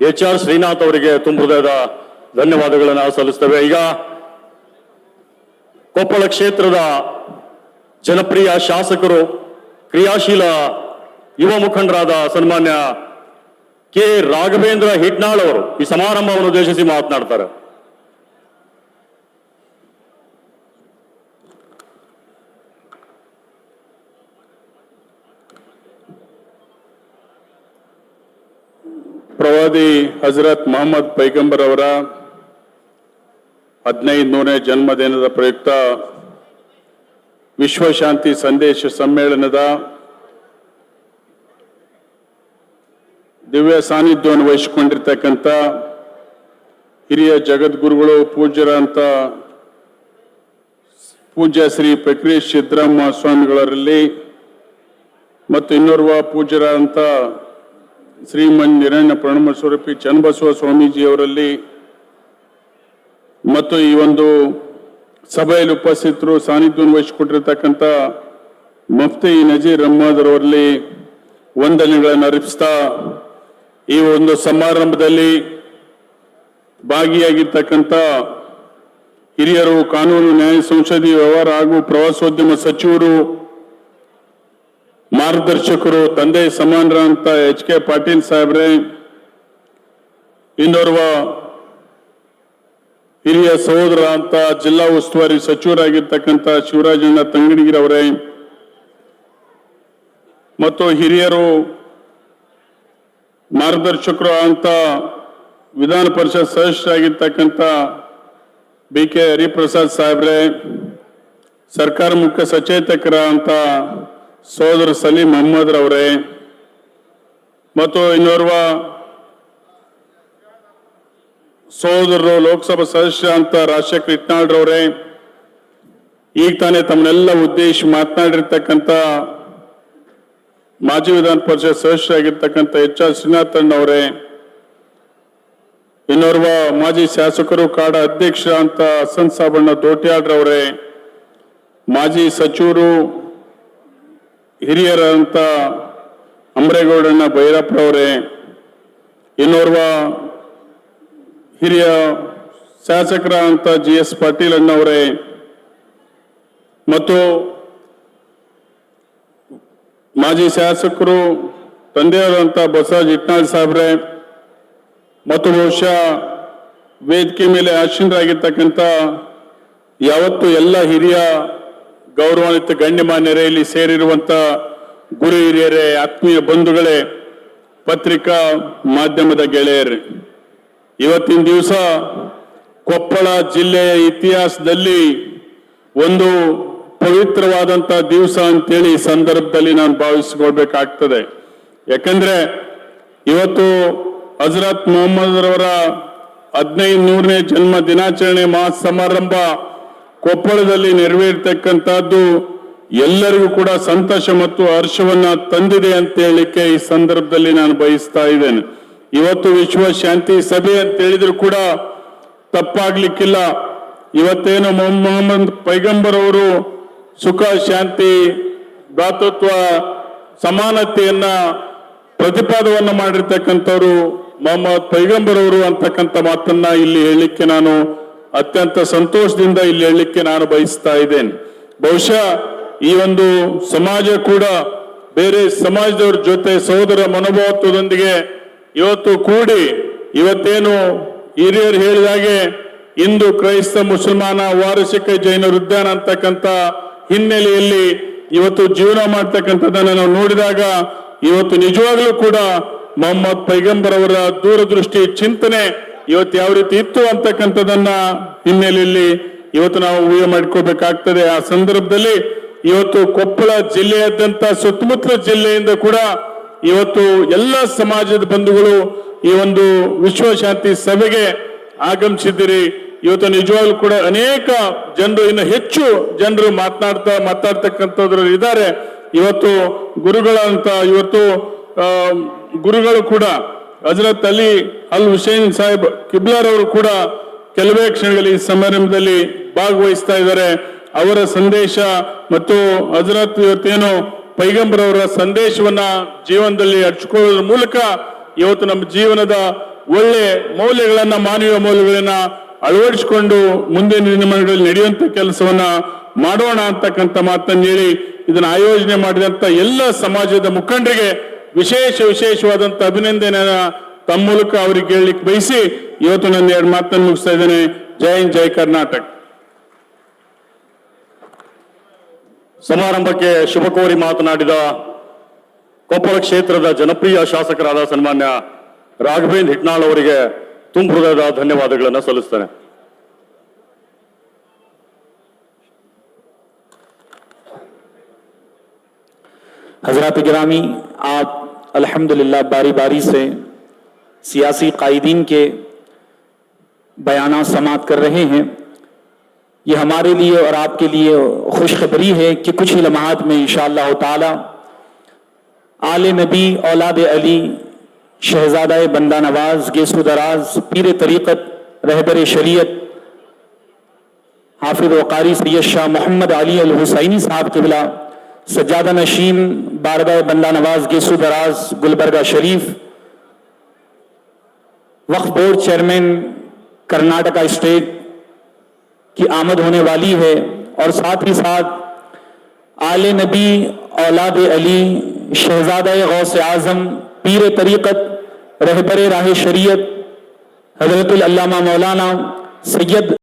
H R Srinath ಅವರಿಗೆ ತುಂಬ ಹೃದಯದ ಧನ್ಯವಾದಗಳನ್ನು ಸಲ್ಲಿಸ್ತೇವೆ. ಈಗ ಕೊಪ್ಪಳ ಕ್ಷೇತ್ರದ ಜನಪ್ರಿಯ ಶಾಸಕರು, ಕ್ರಿಯಾಶೀಲ ಯುವ ಮುಖಂಡರಾದ ಸನ್ಮಾನ್ಯ ಕೆ ರಾಘವೇಂದ್ರ ಹಿಟ್ನಾಳ್ ಅವರು ಈ ಸಮಾರಂಭವನ್ನು ಉದ್ದೇಶಿಸಿ ಮಾತನಾಡ್ತಾರೆ. ಪ್ರವಾದಿ ಹಜರತ್ ಮೊಹಮ್ಮದ್ ಪೈಗಂಬರ್ ಅವರ ಹದಿನೈದು ನೂರನೇ ಜನ್ಮದಿನದ ಪ್ರಯುಕ್ತ ವಿಶ್ವಶಾಂತಿ ಸಂದೇಶ ಸಮ್ಮೇಳನದ ದಿವ್ಯ ಸಾನ್ನಿಧ್ಯವನ್ನು ವಹಿಸಿಕೊಂಡಿರ್ತಕ್ಕಂಥ ಹಿರಿಯ ಜಗದ್ಗುರುಗಳು ಪೂಜ್ಯರಂತ ಪೂಜ್ಯ ಶ್ರೀ ಪ್ರಕ್ರಿಯೇಶ್ ಸಿದ್ದರಾಮ ಸ್ವಾಮಿಗಳರಲ್ಲಿ ಮತ್ತು ಇನ್ನೋರ್ವ ಪೂಜ್ಯರಂತ ಶ್ರೀಮನ್ ನಿರಣ್ಯ ಪ್ರಣಮ ಸ್ವರೂಪಿ ಚನ್ನಬಸವ ಸ್ವಾಮೀಜಿಯವರಲ್ಲಿ ಮತ್ತು ಈ ಒಂದು ಸಭೆಯಲ್ಲಿ ಉಪಸ್ಥಿತರು ಸಾನ್ನಿಧ್ಯವನ್ನು ವಹಿಸಿಕೊಟ್ಟಿರ್ತಕ್ಕಂಥ ಮುಫ್ತಿ ನಜೀರ್ ಅವರಲ್ಲಿ ವಂದನೆಗಳನ್ನು ಅರ್ಪಿಸ್ತಾ ಈ ಒಂದು ಸಮಾರಂಭದಲ್ಲಿ ಭಾಗಿಯಾಗಿರ್ತಕ್ಕಂಥ ಹಿರಿಯರು ಕಾನೂನು ನ್ಯಾಯ ಸಂಸದೀಯ ವ್ಯವಹಾರ ಹಾಗೂ ಪ್ರವಾಸೋದ್ಯಮ ಸಚಿವರು ಮಾರ್ಗದರ್ಶಕರು, ತಂದೆ ಸಮಾನರಂತ ಎಚ್ ಕೆ ಪಾಟೀಲ್ ಸಾಹೇಬ್ರೆ, ಇನ್ನೋರ್ವ ಹಿರಿಯ ಸಹೋದರ ಅಂತ ಜಿಲ್ಲಾ ಉಸ್ತುವಾರಿ ಸಚಿವರಾಗಿರ್ತಕ್ಕಂಥ ಶಿವರಾಜಣ್ಣ ತಂಗಡಿಗಿರವರೇ ಮತ್ತು ಹಿರಿಯರು ಮಾರ್ಗದರ್ಶಕರು ಅಂತ ವಿಧಾನ ಪರಿಷತ್ ಸದಸ್ಯರಾಗಿರ್ತಕ್ಕಂಥ ಬಿ ಕೆ ಹರಿಪ್ರಸಾದ್ ಸಾಹೇಬ್ರೆ, ಸರ್ಕಾರ ಮುಖ್ಯ ಸಚೇತಕರ ಅಂತ ಸೋದರ ಸಲೀಂ ಅಹಮ್ಮದ್ರವರೇ ಮತ್ತು ಇನ್ನೋರ್ವ ಸೋದರರು ಲೋಕಸಭಾ ಸದಸ್ಯ ಅಂತ ರಾಜಶೇಖರ್ ಇಟ್ನಾಳ್ರವರೇ ಈಗ ತಾನೇ ತಮ್ಮನ್ನೆಲ್ಲ ಉದ್ದೇಶ ಮಾತನಾಡಿರ್ತಕ್ಕಂಥ ಮಾಜಿ ವಿಧಾನ ಪರಿಷತ್ ಸದಸ್ಯರಾಗಿರ್ತಕ್ಕಂಥ ಎಚ್ ಆರ್ ಶ್ರೀನಾಥಣ್ಣವರೇ ಇನ್ನೋರ್ವ ಮಾಜಿ ಶಾಸಕರು ಕಾಡ ಅಧ್ಯಕ್ಷ ಅಂತ ಹಸನ್ ಸಾಬಣ್ಣ ದೋಟ್ಯಾಳ್ರವರೇ ಮಾಜಿ ಸಚಿವರು ಹಿರಿಯರಂತ ಅಂಬ್ರೇಗೌಡಣ್ಣ ಭೈರಪ್ಪರವರೇ, ಇನ್ನೋರ್ವ ಹಿರಿಯ ಶಾಸಕರ ಅಂತ ಜಿ ಎಸ್ ಪಾಟೀಲ್ ಅಣ್ಣವರೇ ಮತ್ತು ಮಾಜಿ ಶಾಸಕರು ತಂದೆಯಾದಂಥ ಬಸವರಾಜ್ ಇಟ್ನಾಳ್ ಸಾಹೇಬ್ರೆ ಮತ್ತು ಬಹುಶಃ ವೇದಿಕೆ ಮೇಲೆ ಆಶೀನರಾಗಿರ್ತಕ್ಕಂಥ ಯಾವತ್ತು ಎಲ್ಲ ಹಿರಿಯ ಗೌರವಾನ್ವಿತ ಗಣ್ಯಮಾನ್ಯರೇ ಇಲ್ಲಿ ಸೇರಿರುವಂತ ಗುರು ಹಿರಿಯರೇ, ಆತ್ಮೀಯ ಬಂಧುಗಳೇ, ಪತ್ರಿಕಾ ಮಾಧ್ಯಮದ ಗೆಳೆಯರೇ, ಇವತ್ತಿನ ದಿವಸ ಕೊಪ್ಪಳ ಜಿಲ್ಲೆಯ ಇತಿಹಾಸದಲ್ಲಿ ಒಂದು ಪವಿತ್ರವಾದಂತ ದಿವಸ ಅಂತೇಳಿ ಈ ಸಂದರ್ಭದಲ್ಲಿ ನಾನು ಭಾವಿಸಿಕೊಳ್ಬೇಕಾಗ್ತದೆ. ಯಾಕಂದ್ರೆ ಇವತ್ತು ಹಜರತ್ ಮೊಹಮ್ಮದ್ ರವರ ಹದಿನೈದು ನೂರನೇ ಜನ್ಮ ದಿನಾಚರಣೆ ಮಹಾ ಸಮಾರಂಭ ಕೊಪ್ಪಳದಲ್ಲಿ ನೆರವೇರ್ತಕ್ಕಂಥದ್ದು ಎಲ್ಲರಿಗೂ ಕೂಡ ಸಂತೋಷ ಮತ್ತು ಹರ್ಷವನ್ನ ತಂದಿದೆ ಅಂತ ಹೇಳಿಕ್ಕೆ ಈ ಸಂದರ್ಭದಲ್ಲಿ ನಾನು ಬಯಸ್ತಾ ಇದ್ದೇನೆ. ಇವತ್ತು ವಿಶ್ವ ಶಾಂತಿ ಸಭೆ ಅಂತ ಹೇಳಿದ್ರು ಕೂಡ ತಪ್ಪಾಗ್ಲಿಕ್ಕಿಲ್ಲ. ಇವತ್ತೇನು ಮೊಹಮ್ಮದ್ ಪೈಗಂಬರ್ ಅವರು ಸುಖ, ಶಾಂತಿ, ಭ್ರಾತೃತ್ವ, ಸಮಾನತೆಯನ್ನ ಪ್ರತಿಪಾದವನ್ನ ಮಾಡಿರ್ತಕ್ಕಂಥವ್ರು ಮೊಹಮ್ಮದ್ ಪೈಗಂಬರ್ ಅವರು ಅಂತಕ್ಕಂಥ ಮಾತನ್ನ ಇಲ್ಲಿ ಹೇಳಲಿಕ್ಕೆ ನಾನು ಅತ್ಯಂತ ಸಂತೋಷದಿಂದ ಇಲ್ಲಿ ಹೇಳಲಿಕ್ಕೆ ನಾನು ಬಯಸ್ತಾ ಇದ್ದೇನೆ. ಬಹುಶಃ ಈ ಒಂದು ಸಮಾಜ ಕೂಡ ಬೇರೆ ಸಮಾಜದವ್ರ ಜೊತೆ ಸಹೋದರ ಮನೋಭಾವತ್ವದೊಂದಿಗೆ ಇವತ್ತು ಕೂಡಿ ಇವತ್ತೇನು ಹಿರಿಯರು ಹೇಳಿದಾಗೆ ಹಿಂದೂ ಕ್ರೈಸ್ತ ಮುಸಲ್ಮಾನ ವಾರಸಿಕ ಜೈನ ಉದ್ಯಾನ ಅಂತಕ್ಕಂಥ ಹಿನ್ನೆಲೆಯಲ್ಲಿ ಇವತ್ತು ಜೀವನ ಮಾಡ್ತಕ್ಕಂಥದ್ದನ್ನು ನಾವು ನೋಡಿದಾಗ ಇವತ್ತು ನಿಜವಾಗ್ಲೂ ಕೂಡ ಮೊಹಮ್ಮದ್ ಪೈಗಂಬರ್ ಅವರ ದೂರದೃಷ್ಟಿ ಚಿಂತನೆ ಇವತ್ತು ಯಾವ ರೀತಿ ಇತ್ತು ಅಂತಕ್ಕಂಥದ್ದನ್ನ ಹಿನ್ನೆಲೆಯಲ್ಲಿ ಇವತ್ತು ನಾವು ಊಹೆ ಮಾಡ್ಕೋಬೇಕಾಗ್ತದೆ. ಆ ಸಂದರ್ಭದಲ್ಲಿ ಇವತ್ತು ಕೊಪ್ಪಳ ಜಿಲ್ಲೆಯಾದ್ಯಂತ ಸುತ್ತಮುತ್ತಲ ಜಿಲ್ಲೆಯಿಂದ ಕೂಡ ಇವತ್ತು ಎಲ್ಲ ಸಮಾಜದ ಬಂಧುಗಳು ಈ ಒಂದು ವಿಶ್ವಶಾಂತಿ ಸಭೆಗೆ ಆಗಮಿಸಿದ್ದೀರಿ. ಇವತ್ತು ನಿಜವಾಗ್ಲೂ ಕೂಡ ಅನೇಕ ಜನರು, ಇನ್ನು ಹೆಚ್ಚು ಜನರು ಮಾತನಾಡ್ತಾ ಮಾತಾಡ್ತಕ್ಕಂಥದ್ರಲ್ಲಿ ಇದ್ದಾರೆ. ಇವತ್ತು ಗುರುಗಳಂತ ಇವತ್ತು ಗುರುಗಳು ಕೂಡ, ಹಜರತ್ ಅಲಿ ಅಲ್ ಹುಸೇನ್ ಸಾಹೇಬ್ ಕಿಬ್ಲಾರ್ ಅವರು ಕೂಡ ಕೆಲವೇ ಕ್ಷಣಗಳಲ್ಲಿ ಈ ಸಮಾರಂಭದಲ್ಲಿ ಭಾಗವಹಿಸ್ತಾ ಇದ್ದಾರೆ. ಅವರ ಸಂದೇಶ ಮತ್ತು ಹಜರತ್ ಇವತ್ತೇನು ಪೈಗಂಬರ್ ಅವರ ಸಂದೇಶವನ್ನ ಜೀವನದಲ್ಲಿ ಹಂಚ್ಕೊಳ್ಳೋದ್ರ ಮೂಲಕ ಇವತ್ತು ನಮ್ಮ ಜೀವನದ ಒಳ್ಳೆ ಮೌಲ್ಯಗಳನ್ನ, ಮಾನವೀಯ ಮೌಲ್ಯಗಳನ್ನ ಅಳವಡಿಸಿಕೊಂಡು ಮುಂದಿನ ದಿನಮಾನಗಳಲ್ಲಿ ನಡೆಯುವಂತ ಕೆಲಸವನ್ನ ಮಾಡೋಣ ಅಂತಕ್ಕಂಥ ಮಾತನ್ನು ಹೇಳಿ ಇದನ್ನ ಆಯೋಜನೆ ಮಾಡಿದಂತ ಎಲ್ಲ ಸಮಾಜದ ಮುಖಂಡರಿಗೆ ವಿಶೇಷ ವಿಶೇಷವಾದಂತ ಅಭಿನಂದನೆಯನ್ನ ತಮ್ಮ ಮೂಲಕ ಅವರಿಗೆ ಹೇಳಲಿಕ್ಕೆ ಬಯಸಿ ಇವತ್ತು ನನ್ನ ಎರಡು ಮಾತನ್ನು ಮುಗಿಸ್ತಾ ಇದ್ದೇನೆ ಜೈ ಹಿಂದ್ ಜೈ ಕರ್ನಾಟಕ ಸಮಾರಂಭಕ್ಕೆ ಶುಭ ಕೋರಿ ಮಾತನಾಡಿದ ಕೊಪ್ಪಳ ಕ್ಷೇತ್ರದ ಜನಪ್ರಿಯ ಶಾಸಕರಾದ ಸನ್ಮಾನ್ಯ ರಾಘವೇಂದ್ರ ಹಿಟ್ನಾಳ್ ಅವರಿಗೆ ತುಂಬ ಹೃದಯದ ಧನ್ಯವಾದಗಳನ್ನು ಸಲ್ಲಿಸ್ತೇನೆ हजरत गिरामी आप अल्हम्दुलिल्लाह बारी बारी से سیاسی قائدین کے بیانات سماعت کر رہے ہیں۔ یہ ہمارے لیے اور آپ کے لیے خوشخبری ہے کہ کچھ ہی لمحات میں انشاءاللہ اللہ تعالی آل نبی اولاد علی شہزادہ بندہ نواز، گیسو دراز، پیر طریقت، رہبر شریعت، حافظ وقاری سید شاہ محمد علی الحسینی صاحب قبلہ، سجادہ نشین باردہ بندہ نواز، گیسو دراز، گلبرگہ شریف وقف بورڈ چیئرمین کرناٹکا اسٹیٹ کی آمد ہونے والی ہے اور ساتھ ہی ساتھ آل نبی اولاد علی شہزادہ غوث اعظم پیر طریقت رہبر راہ شریعت حضرت العلامہ مولانا سید